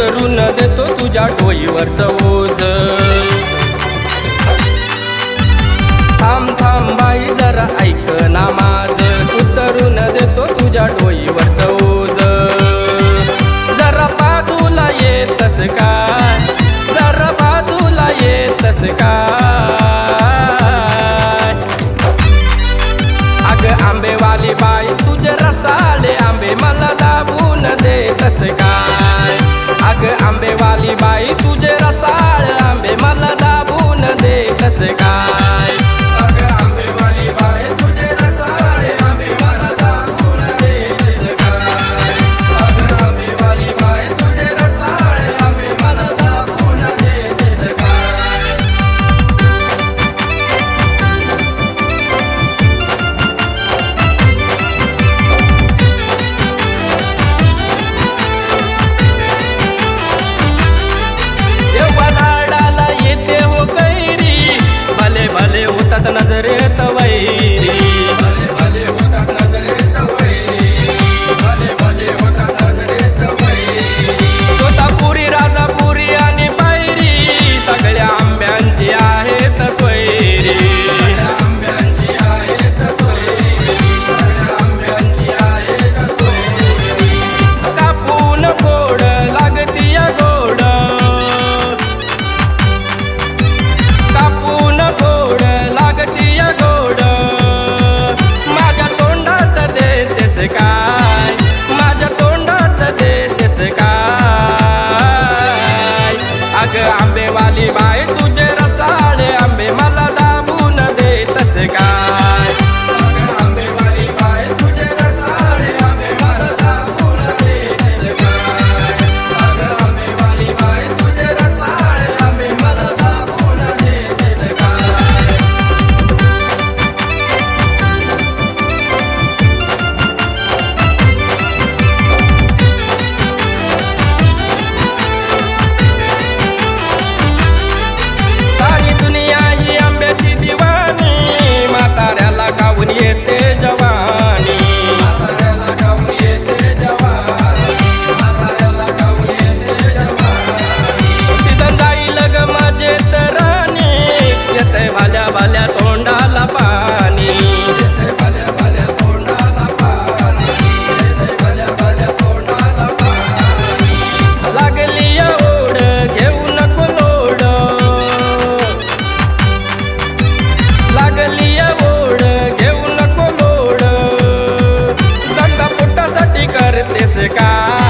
उतरून देतो तुझ्या डोईवरच ओझ. थांब थांब बाई जरा ऐक ना माझ. उतरून देतो तुझ्या डोईवरच ओझ. जरा बाजूला येतस काय जरा बाजूला येतस काय अग आंबेवाली बाई तुझे रसाले आंबे मला दाबून देतस काय अग आंबेवाली बाई तुझे रसाळ आंबे मला दाबून दे कसे काय? llegar.